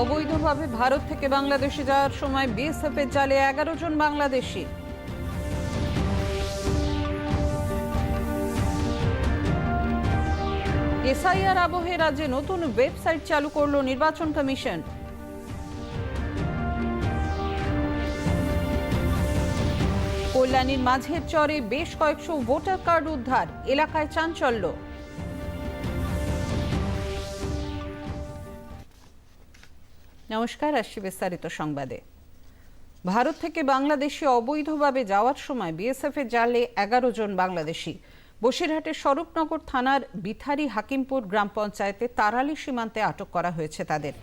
অবৈধভাবে ভারত থেকে বাংলাদেশে যাওয়ার সময় বিএসএফ এর জালে এগারো জন বাংলাদেশি। এসআইআর আবহে রাজ্যে নতুন ওয়েবসাইট চালু করল নির্বাচন কমিশন। কল্যাণীর মাঝের চরে বেশ কয়েকশো ভোটার কার্ড উদ্ধার, এলাকায় চাঞ্চল্য। নমস্কার, আসছি বিস্তারিত সংবাদে। ভারত থেকে বাংলাদেশে অবৈধভাবে যাওয়ার সময় বিএসএফ এর জালে এগারো জন বাংলাদেশি। বসিরহাটের স্বরূপনগর থানার বিথারি হাকিমপুর গ্রাম পঞ্চায়েতে তারালি সীমান্তে আটক করা হয়েছে তাদের।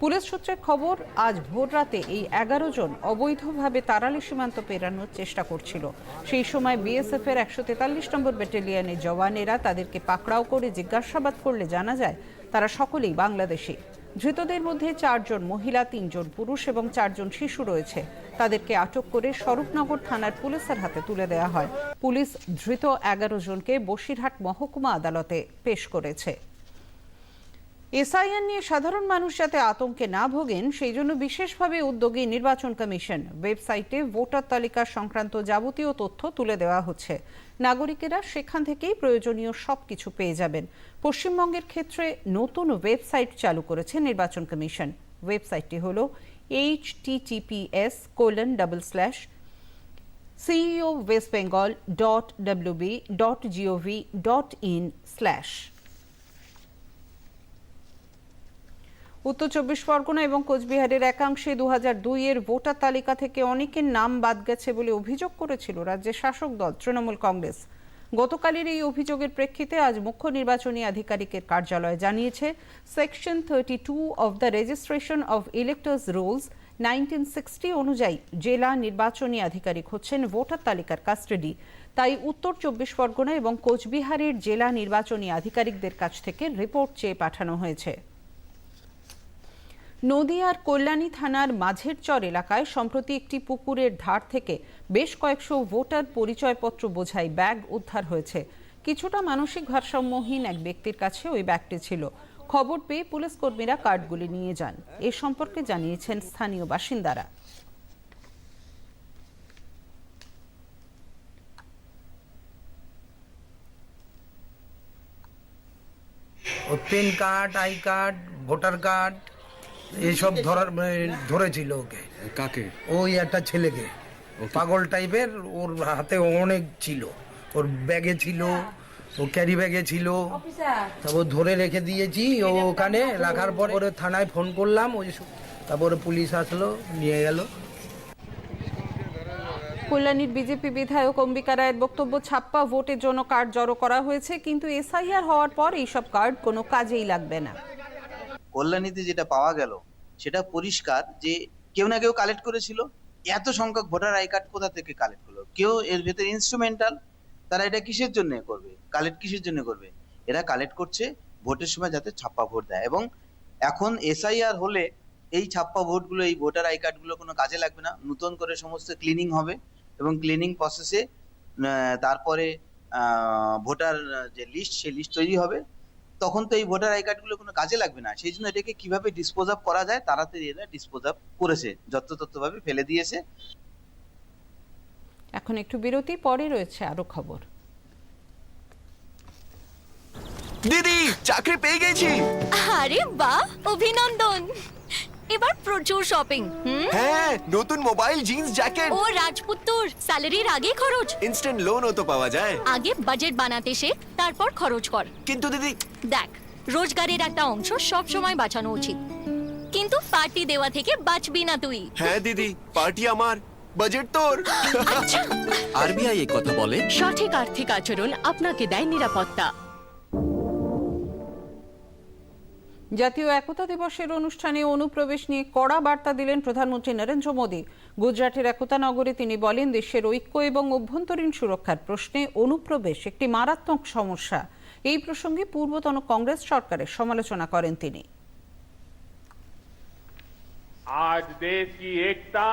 পুলিশ সূত্রের খবর, আজ ভোররাতে এই এগারো জন অবৈধভাবে তারালি সীমান্ত পেরানোর চেষ্টা করছিল। সেই সময় বিএসএফ এর একশো তেতাল্লিশ নম্বর ব্যাটালিয়নের জওয়ানেরা তাদেরকে পাকড়াও করে জিজ্ঞাসাবাদ করলে জানা যায়, তারা সকলেই বাংলাদেশি। ধৃতদের মধ্যে চারজন মহিলা, তিনজন পুরুষ এবং চারজন শিশু রয়েছে। তাদেরকে আটক করে স্বরূপনগর থানার পুলিশের হাতে তুলে দেওয়া হয়। পুলিশ ধৃত এগারো জনকে বসিরহাট মহকুমা আদালতে পেশ করেছে। এসআইআর নিয়ে সাধারণ মানুষ যাতে আতঙ্কে না ভোগেন, সেই জন্য বিশেষভাবে উদ্যোগী নির্বাচন কমিশন। ওয়েবসাইটে ভোটার তালিকা সংক্রান্ত যাবতীয় তথ্য তুলে দেওয়া হচ্ছে। নাগরিকেরা সেখান থেকেই প্রয়োজনীয় সব কিছু পেয়ে যাবেন। পশ্চিমবঙ্গের ক্ষেত্রে নতুন ওয়েবসাইট চালু করেছে নির্বাচন কমিশন। ওয়েবসাইটটি হল H TTPS colon double slash CEO West Bengal dot WB dot GOV dot in slash. উত্তর চব্বিশ পরগনা এবং কোচবিহারের একাংশে দু দুইয়ের ভোটার তালিকা থেকে অনেকের নাম বাদ গেছে বলে অভিযোগ করেছিল রাজ্যের শাসক দল, তৃণমূল কংগ্রেস। গতকালের এই অভিযোগের প্রেক্ষিতে আজ মুখ্য নির্বাচনী আধিকারিকের কার্যালয় জানিয়েছে, section thirty two of the registration of electors rules nineteen sixty অনুযায়ী জেলা নির্বাচনী আধিকারিক হচ্ছেন ভোটার তালিকার কাস্টডি। তাই উত্তর চব্বিশ পরগনা এবং কোচবিহারের জেলা নির্বাচনী আধিকারিকদের কাছ থেকে রিপোর্ট চেয়ে পাঠানো হয়েছে। নদিয়ার কল্যাণী থানার মাঝের চর এলাকায় সম্প্রতি একটি পুকুরের ধার থেকে বেশ কয়েকশো ভোটার পরিচয়পত্র বোঝাই ব্যাগ উদ্ধার হয়েছে। কিছুটা মানসিক ভারসাম্যহীন এক ব্যক্তির কাছে ওই ব্যাগটি ছিল। খবর পেয়ে পুলিশ কর্মীরা কার্ডগুলি নিয়ে যান। এ সম্পর্কে জানিয়েছেন স্থানীয় বাসিন্দারা। PAN card I card voter card এইসব ধরার মানে ধরেছিল ওকে। কাকে? ওই একটা ছেলেকে। পাগল টাইপের ওর হাতে অনেক ছিল। ওর ব্যাগে ছিল ও ক্যারি ব্যাগে ছিল। তারপর ধরে রেখে দিয়েছি ও ওখানে রাখার পর ওরে থানায় ফোন করলাম ওই তারপরে পুলিশ আসলো নিয়ে গেল। কল্যাণীর বিজেপি বিধায়ক অম্বিকা রায়ের বক্তব্য ছাপ্পা ভোটের জন্য কার্ড জড়ো করা হয়েছে কিন্তু এসআইআর হওয়ার পর এইসব কার্ড কোনো কাজেই লাগবে না। কল্যাণীতে যেটা পাওয়া গেল, সেটা পরিষ্কার যে কেউ না কেউ কালেক্ট করেছিল। এত সংখ্যক ভোটার আই কার্ড কোথা থেকে কালেক্ট করল কেউ এর ভেতরে ইনস্ট্রুমেন্টাল তারা এটা কিসের জন্য করবে? কালেক্ট কিসের জন্য করবে? এরা কালেক্ট করছে ভোটের সময় যাতে ছাপ্পা ভোট দেয় এবং এখন এসআইআর হলে এই ছাপ্পা ভোটগুলো, এই ভোটার আই কার্ডগুলো কোনো কাজে লাগবে না। নতুন করে সমস্ত ক্লিনিং হবে এবং ক্লিনিং প্রসেসে তারপরে ভোটার যে লিস্ট সেই লিস্ট তৈরি হবে। তখন তো এই ভোটার আই কার্ডগুলো কোনো কাজে লাগবে না। সেই জন্য এটাকে কীভাবে ডিসপোজ আপ করা যায় তাড়াতাড়ি এরা ডিসপোজ আপ করেছে যথাযথভাবে ফেলে দিয়েছে। এখন একটু বিরতি পরে রয়েছে আরও খবর। দিদি চাকরি পেয়ে গেছি। আরে বাহ অভিনন্দন। এবার প্রচুর শপিং হুম? হ্যাঁ নতুন মোবাইল জিন্স জ্যাকেট ও রাজপুত্তর। স্যালারির আগে খরচ। ইনস্ট্যান্ট লোনও তো পাওয়া যায়। আগে বাজেট বানাতে শেখ তারপর খরচ কর। কিন্তু দিদি দেখ রোজগারের একটা অংশ সব সময় বাঁচানো উচিত। কিন্তু পার্টি দেওয়া থেকে বাঁচবি না তুই। হ্যাঁ দিদি পার্টি আমার। বাজেট তোর। আরবিআই এ কথা বলে। সঠিক আর্থিক আচরণ আপনাকে দেয় নিরাপত্তা। জাতীয় একতা দিবসের অনুষ্ঠানে অনুপ্রবেশ নিয়ে কড়া বার্তা দিলেন প্রধানমন্ত্রী নরেন্দ্র মোদী গুজরাটের একতা নগরে তিনি বলেন দেশের ঐক্য এবং অভ্যন্তরীণ সুরক্ষার প্রশ্নে অনুপ্রবেশ একটি মারাত্মক সমস্যা এই প্রসঙ্গে পূর্বতন কংগ্রেস সরকারের সমালোচনা করেন তিনি आज देश की एकता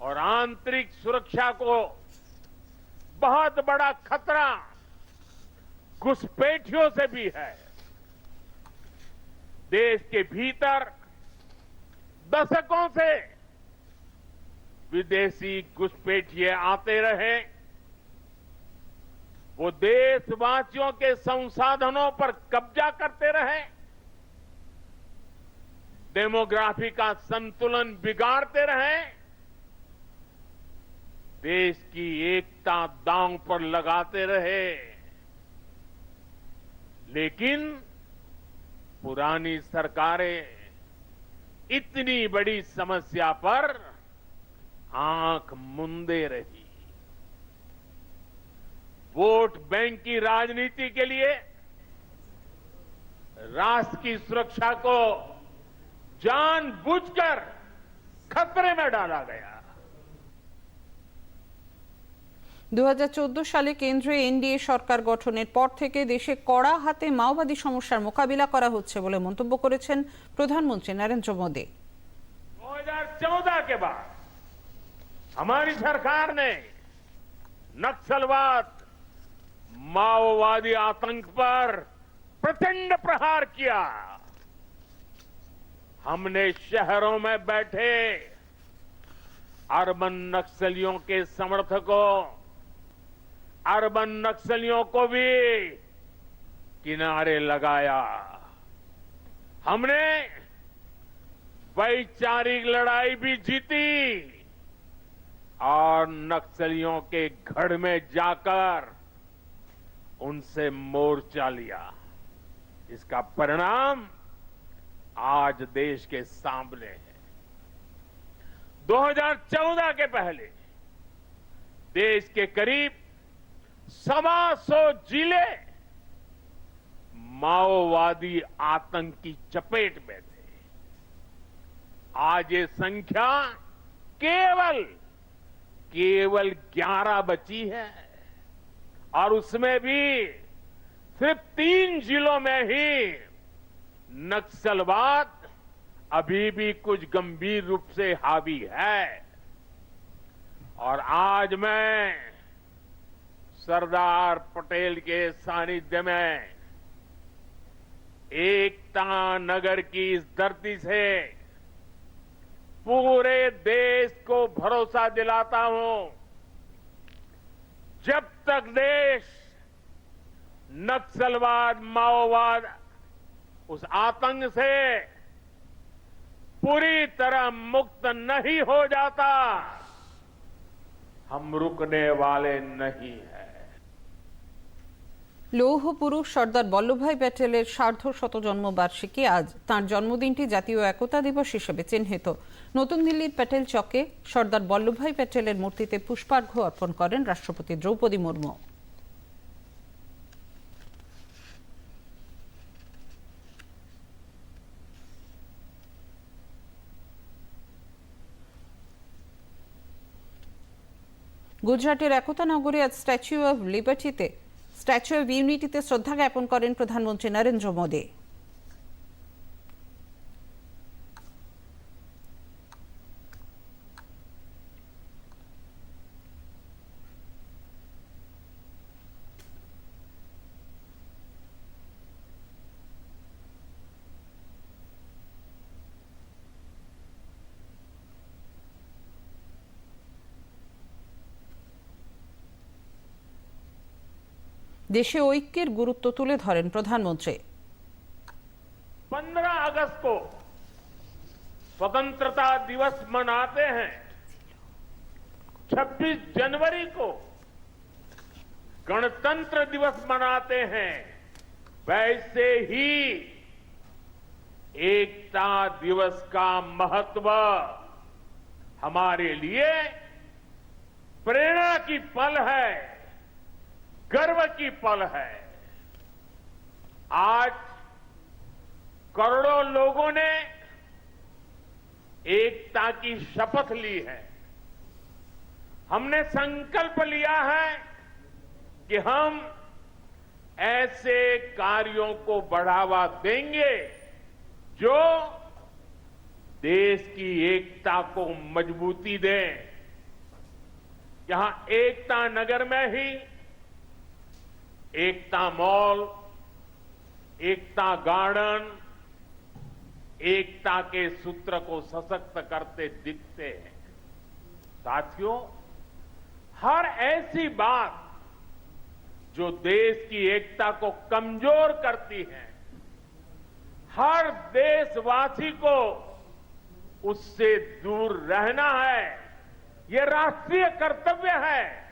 और आंतरिक सुरक्षा को बहुत बड़ा खतरा घुसपैठियों से भी है देश के भीतर दशकों से विदेशी घुसपैठिए आते रहे। वो देशवासियों के संसाधनों पर कब्जा करते रहे। डेमोग्राफी का संतुलन बिगाड़ते रहे। देश की एकता दांव पर लगाते रहे। लेकिन पुरानी सरकारें इतनी बड़ी समस्या पर आँख मुंदे रही। वोट बैंक की राजनीति के लिए राष्ट्र की सुरक्षा को जानबूझकर खतरे में डाला गया। দু সালে কেন্দ্রে এনডিএ সরকার গঠনের পর থেকে দেশে কড়া হাতে মাওবাদী সমস্যার মোকাবিলা করা হচ্ছে বলে মন্তব্য করেছেন প্রধানমন্ত্রী নরেন্দ্র মোদী 2014 के बाद हमारी सरकार ने नक्सलवाद माओवादी आतंक पर प्रचंड प्रहार किया हमने शहरों में बैठे अर्बन नक्सलियों के समर्थकों अर्बन नक्सलियों को भी किनारे लगाया। हमने वैचारिक लड़ाई भी जीती और नक्सलियों के घर में जाकर उनसे मोर्चा लिया। इसका परिणाम आज देश के सामने है। 2014 के पहले देश के करीब सवा सौ ज़िले माओवादी आतंक की चपेट में थे। आज ये संख्या केवल केवल 11 बची है। और उसमें भी सिर्फ़ तीन जिलों में ही नक्सलवाद अभी भी कुछ गंभीर रूप से हावी है। और आज मैं सरदार पटेल के सानिध्य में एकता नगर की इस धरती से पूरे देश को भरोसा दिलाता हूँ। जब तक देश नक्सलवाद, माओवाद उस आतंक से पूरी तरह मुक्त नहीं हो जाता, हम रुकने वाले नहीं हैं। লৌহ পুরুষ সর্দার বল্লভভাই প্যাটেলের সার্ধ শত জন্মবার্ষিকী আজ তার জন্মদিনটি জাতীয় একতা দিবস হিসেবে চিহ্নিত। নতুন দিল্লির প্যাটেল চকে সর্দার বল্লভভাই প্যাটেলের মূর্তিতে পুষ্পার্ঘ্য অর্পণ করেন রাষ্ট্রপতি দ্রৌপদী মুর্মু। গুজরাটের একতা নগরী আজ স্ট্যাচু অব লিবার্টিতে স্ট্যাচু অব ইউনিটিতে শ্রদ্ধা জ্ঞাপন করেন প্রধানমন্ত্রী নরেন্দ্র মোদী। দেশে ঐক্যের গুরুত্ব তুলে ধরেন প্রধানমন্ত্রী 15 अगस्त को स्वतंत्रता दिवस मनाते हैं 26 जनवरी को गणतंत्र दिवस मनाते हैं वैसे ही एकता दिवस का महत्व हमारे लिए प्रेरणा की पल है गर्व की पल है। आज करोड़ों लोगों ने एकता की शपथ ली है। हमने संकल्प लिया है कि हम ऐसे कार्यों को बढ़ावा देंगे जो देश की एकता को मजबूती दें। यहाँ एकता नगर में ही एकता मॉल, एकता गार्डन, एकता के सूत्र को सशक्त करते दिखते हैं। साथियों, हर ऐसी बात जो देश की एकता को कमज़ोर करती है, हर देशवासी को उससे दूर रहना है। ये राष्ट्रीय कर्तव्य है।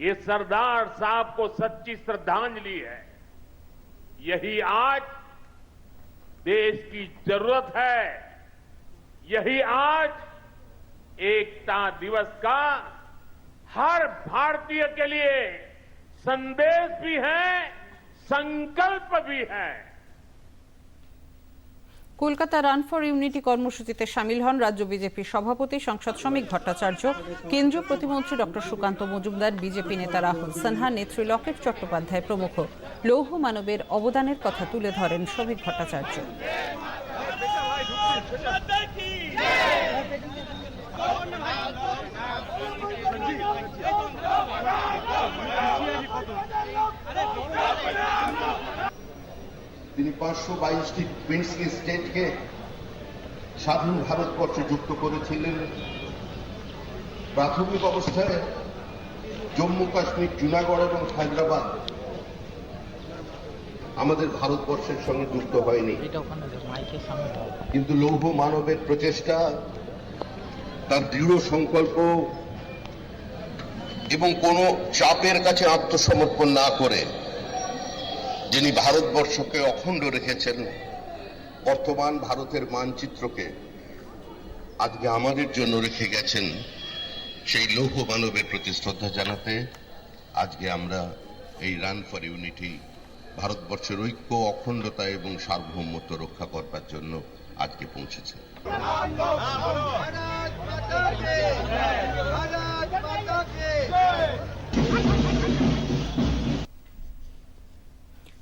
ये सरदार साहब को सच्ची श्रद्धांजलि है। यही आज देश की ज़रूरत है। यही आज एकता दिवस का हर भारतीय के लिए संदेश भी है, संकल्प भी है। কলকাতা রান ফর ইউনিটি কর্মসূচিতে সামিল হন রাজ্য বিজেপি সভাপতি, সংসদ শ্রমিক, ভট্টাচার্য, কেন্দ্রীয় প্রতিমন্ত্রী ডক্টর সুকান্ত মজুমদার, বিজেপি নেতা রাহুল সানহা, নেত্রী লকেট চট্টোপাধ্যায় প্রমুখ। লৌহ মানবের অবদানের কথা তুলে ধরেন শ্রমিক ভট্টাচার্য। তিনি পাঁচশো বাইশটি প্রিন্সলি স্টেটকে স্বাধীন ভারতবর্ষে যুক্ত করেছিলেন। প্রাথমিক অবস্থায় জম্মু কাশ্মীর জুনাগড় এবং হায়দ্রাবাদ আমাদের ভারতবর্ষের সঙ্গে যুক্ত হয়নি। কিন্তু লৌহ মানবের প্রচেষ্টা তার দৃঢ় সংকল্প এবং কোনো চাপের কাছে আত্মসমর্পণ না করে যিনি ভারতবর্ষকে অখণ্ড রেখেছেন, বর্তমান ভারতের মানচিত্রকে আজকে আমাদের জন্য রেখে গেছেন সেই লৌহ মানবের প্রতি শ্রদ্ধা জানাতে আজকে আমরা এই রান ফর ইউনিটি ভারতবর্ষের ঐক্য, অখণ্ডতা এবং সার্বভৌমত্ব রক্ষা করবার জন্য আজকে পৌঁছেছে।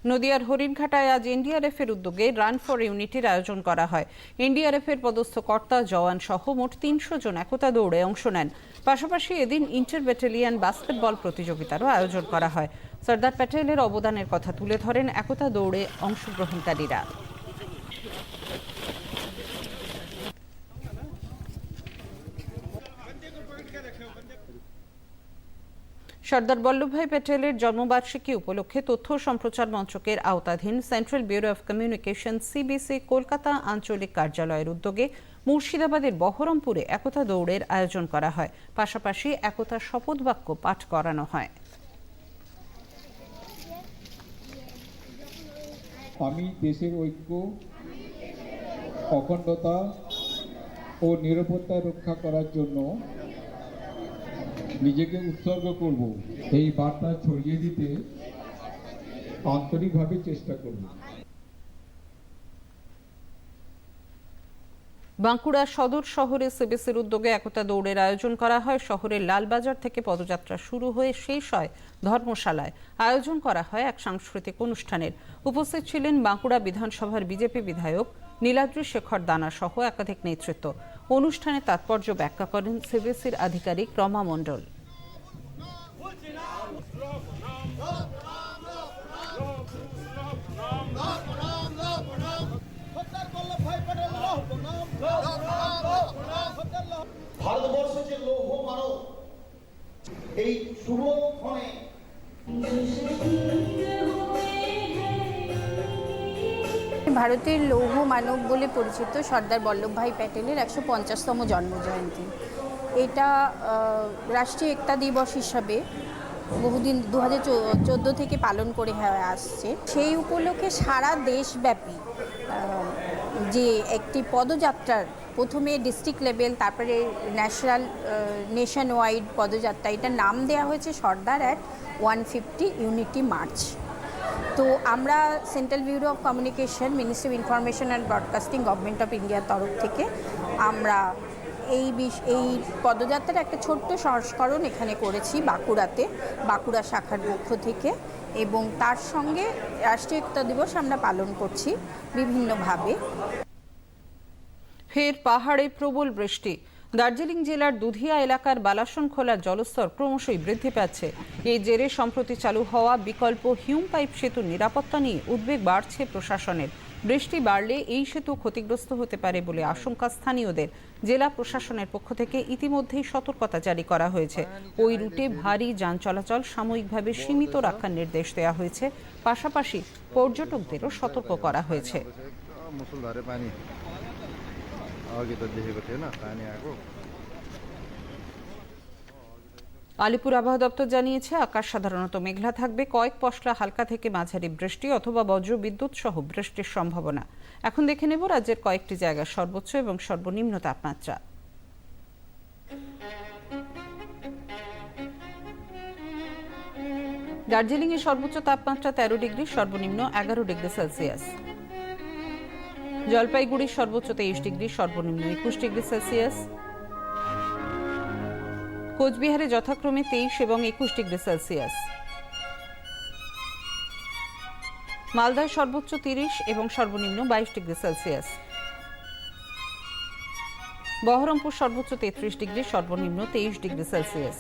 নদিয়ার হরিণঘাটায় আজ এনডিআরএফ এর উদ্যোগে রান ফর ইউনিটির আয়োজন করা হয়। এনডিআরএফ এর পদস্থ কর্তা জওয়ান সহ মোট তিনশো জন একতা দৌড়ে অংশ নেন। পাশাপাশি এদিন ইন্টার ব্যাটালিয়ান বাস্কেটবল প্রতিযোগিতারও আয়োজন করা হয়। সর্দার প্যাটেলের অবদানের কথা তুলে ধরেন একতা দৌড়ে অংশগ্রহণকারীরা। সর্দার বল্লভভাই প্যাটেলের জন্মবার্ষিকী উপলক্ষে তথ্য সম্প্রচার মন্ত্রকের আওতাধীন central bureau of communication CBC Kolkata আঞ্চলিক কার্যালয়ের উদ্যোগে মুর্শিদাবাদের বহরমপুরে একতা দৌড়ের আয়োজন করা হয়। পাশাপাশি একতা শপথ বাক্য পাঠ করানো হয়। আমি দেশের ঐক্য, অখণ্ডতা ও নিরাপত্তা রক্ষা করার জন্য নিজেকে উৎসর্গ করব, এই বার্তা ছড়িয়ে দিতে আন্তরিকভাবে চেষ্টা করব। বাঁকুড়া সদর শহরে সিবিসির উদ্যোগে একতা দৌড়ের আয়োজন করা হয়। শহরের লালবাজার থেকে পদযাত্রা শুরু হয়ে শেষ হয় ধর্মশালায়। আয়োজন করা হয় এক সাংস্কৃতিক অনুষ্ঠানের। উপস্থিত ছিলেন বাঁকুড়া বিধানসভার বিজেপি বিধায়ক নীলাদ্রি শেখর দানা সহ একাধিক নেতৃত্ব। অনুষ্ঠানে তাৎপর্য ব্যাখ্যা করেন সিবিএসির আধিকারিক রমা মণ্ডল। ভারতের লৌহ মানব বলে পরিচিত সর্দার বল্লভভাই প্যাটেলের একশো পঞ্চাশতম জন্মজয়ন্তী। এটা রাষ্ট্রীয় একতা দিবস হিসাবে বহুদিন দু হাজার চোদ্দ থেকে পালন করে হয়ে আসছে। সেই উপলক্ষে সারা দেশব্যাপী যে একটি পদযাত্রার প্রথমে ডিস্ট্রিক্ট লেভেল, তারপরে ন্যাশনাল নেশন ওয়াইড পদযাত্রা, এটার নাম দেওয়া হয়েছে Sardar at one fifty unity march. তো আমরা central bureau of communication ministry of information and broadcasting government of ইন্ডিয়ার তরফ থেকে আমরা এই বিষ এই পদযাত্রার একটা ছোট্ট সংস্করণ এখানে করেছি বাঁকুড়াতে, বাঁকুড়া শাখার পক্ষ থেকে এবং তার সঙ্গে রাষ্ট্রীয় একতা দিবস আমরা পালন করছি বিভিন্নভাবে। ফের পাহাড়ে প্রবল বৃষ্টি। দার্জিলিং জেলার দুধিয়া এলাকার বালাসন খোলার জলস্তর ক্রমশই বৃদ্ধি পাচ্ছে। এই জেরে সম্প্রতি চালু হওয়া বিকল্প হিউম পাইপ সেতুর নিরাপত্তা নিয়ে উদ্বেগ বাড়ছে প্রশাসনের। বৃষ্টি বাড়লে এই সেতু ক্ষতিগ্রস্ত হতে পারে বলে আশঙ্কা স্থানীয়দের। জেলা প্রশাসনের পক্ষ থেকে ইতিমধ্যেই সতর্কতা জারি করা হয়েছে। ওই রুটে ভারী যান চলাচল সাময়িকভাবে সীমিত রাখার নির্দেশ দেওয়া হয়েছে। পাশাপাশি পর্যটকদেরও সতর্ক করা হয়েছে। अघि त देखेको थिएन पानी आएको আলিপুর আবহাওয়া দপ্তর জানিয়েছে আকাশ সাধারণত মেঘলা থাকবে কয়েক পশলা হালকা থেকে মাঝারি বৃষ্টি অথবা বজ্র বিদ্যুৎ সহ বৃষ্টির সম্ভাবনা এখন দেখে নেব রাজ্যের কয়েকটি জায়গার সর্বোচ্চ এবং সর্বনিম্ন তাপমাত্রা দার্জিলিং এর সর্বোচ্চ তাপমাত্রা তেরো ডিগ্রি সর্বনিম্ন এগারো ডিগ্রি সেলসিয়াস জলপাইগুড়ির সর্বোচ্চ তেইশ ডিগ্রি, সর্বনিম্ন একুশ ডিগ্রি সেলসিয়াস। কোচবিহারে যথাক্রমে তেইশ এবং একুশ ডিগ্রি সেলসিয়াস। মালদায় সর্বোচ্চ তিরিশ এবং সর্বনিম্ন বাইশ ডিগ্রি সেলসিয়াস। বহরমপুর সর্বোচ্চ তেত্রিশ ডিগ্রি, সর্বনিম্ন তেইশ ডিগ্রি সেলসিয়াস।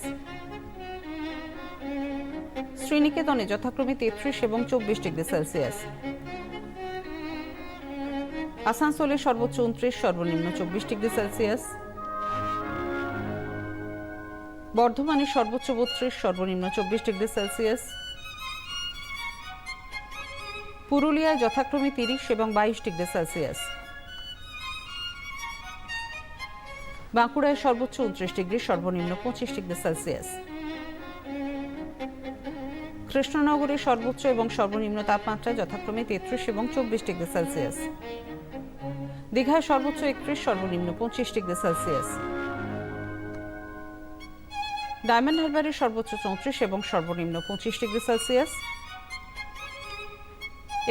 শ্রীনিকেতনে যথাক্রমে তেত্রিশ এবং চব্বিশ ডিগ্রি সেলসিয়াস। আসানসোলে সর্বোচ্চ উনত্রিশ, সর্বনিম্ন চব্বিশ ডিগ্রি সেলসিয়াস। বর্ধমানে সর্বোচ্চ বত্রিশ, সর্বনিম্ন চব্বিশ ডিগ্রি সেলসিয়াস। পুরুলিয়ায় যথাক্রমে তিরিশ এবং বাইশ ডিগ্রি সেলসিয়াস। বাঁকুড়ায় সর্বোচ্চ উনত্রিশ ডিগ্রি, সর্বনিম্ন পঁচিশ ডিগ্রি সেলসিয়াস। কৃষ্ণনগরে সর্বোচ্চ এবং সর্বনিম্ন তাপমাত্রা যথাক্রমে তেত্রিশ এবং চব্বিশ ডিগ্রি সেলসিয়াস। দীঘায় সর্বোচ্চ একত্রিশ, সর্বনিম্ন পঁচিশ ডিগ্রি সেলসিয়াস। ডায়মন্ড হারবারে সর্বোচ্চ চৌত্রিশ এবং সর্বনিম্ন পঁচিশ ডিগ্রি সেলসিয়াস।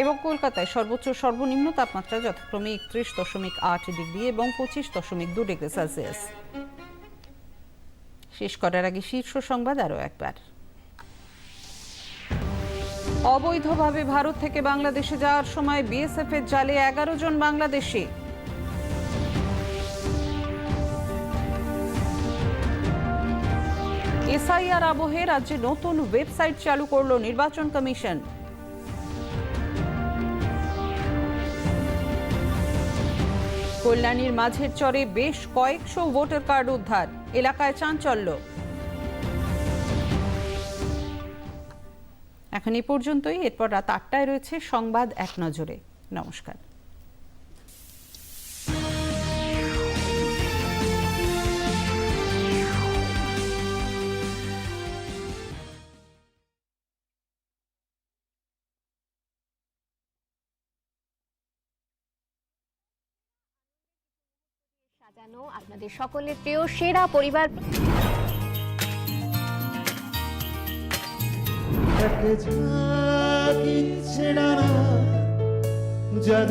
এবং কলকাতায় সর্বোচ্চ সর্বনিম্ন তাপমাত্রা যথাক্রমে একত্রিশ দশমিক আট ডিগ্রি এবং পঁচিশ দশমিক দু ডিগ্রি সেলসিয়াস। শেষ করার আগে শীর্ষ সংবাদ আরও একবার। অবৈধভাবে ভারত থেকে বাংলাদেশে যাওয়ার সময় বিএসএফ এর জালে এগারো জন বাংলাদেশি। এসআইআর আবহে রাজ্যে নতুন ওয়েবসাইট চালু করল নির্বাচন কমিশন। কল্যাণীর মাঝের চরে বেশ কয়েকশো ভোটার কার্ড উদ্ধার, এলাকায় চাঞ্চল্য। এখন এই পর্যন্তই, এরপর রাত আটটায় রয়েছে সংবাদ এক নজরে। নমস্কার। সাজানো আপনাদের সকলের প্রিয় সেরা পরিবার। যাদের